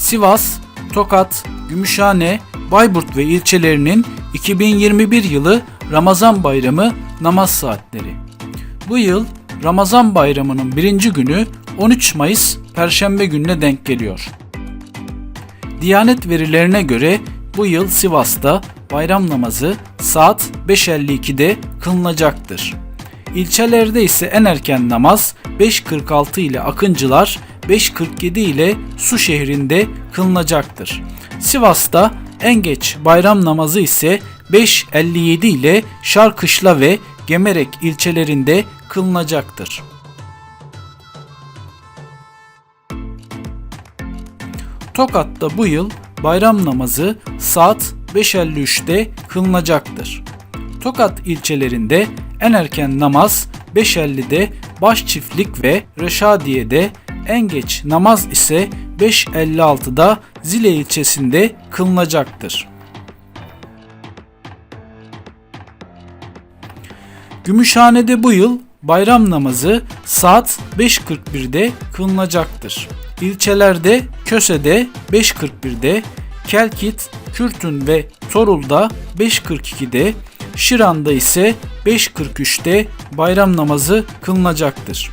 Sivas, Tokat, Gümüşhane, Bayburt ve ilçelerinin 2021 yılı Ramazan Bayramı namaz saatleri. Bu yıl Ramazan Bayramı'nın birinci günü 13 Mayıs Perşembe gününe denk geliyor. Diyanet verilerine göre bu yıl Sivas'ta bayram namazı saat 5.52'de kılınacaktır. İlçelerde ise en erken namaz 5.46 ile Akıncılar, 5.47 ile Su şehrinde kılınacaktır. Sivas'ta en geç bayram namazı ise 5.57 ile Şarkışla ve Gemerek ilçelerinde kılınacaktır. Tokat'ta bu yıl bayram namazı saat 5.53'te kılınacaktır. Tokat ilçelerinde en erken namaz 5.50'de Başçiftlik ve Reşadiye'de, en geç namaz ise 5.56'da Zile ilçesinde kılınacaktır. Gümüşhane'de bu yıl bayram namazı saat 5.41'de kılınacaktır. İlçelerde Köse'de 5.41'de, Kelkit, Kürtün ve Torul'da 5.42'de, Şiran'da ise 5.43'te bayram namazı kılınacaktır.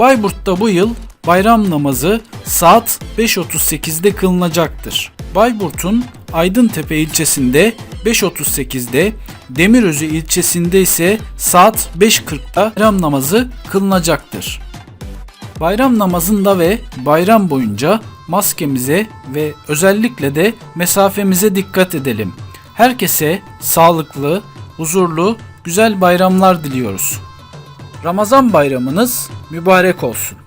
Bayburt'ta bu yıl bayram namazı saat 5.38'de kılınacaktır. Bayburt'un Aydıntepe ilçesinde 5.38'de, Demirözü ilçesinde ise saat 5.40'da bayram namazı kılınacaktır. Bayram namazında ve bayram boyunca maskemize ve özellikle de mesafemize dikkat edelim. Herkese sağlıklı, huzurlu, güzel bayramlar diliyoruz. Ramazan bayramınız mübarek olsun.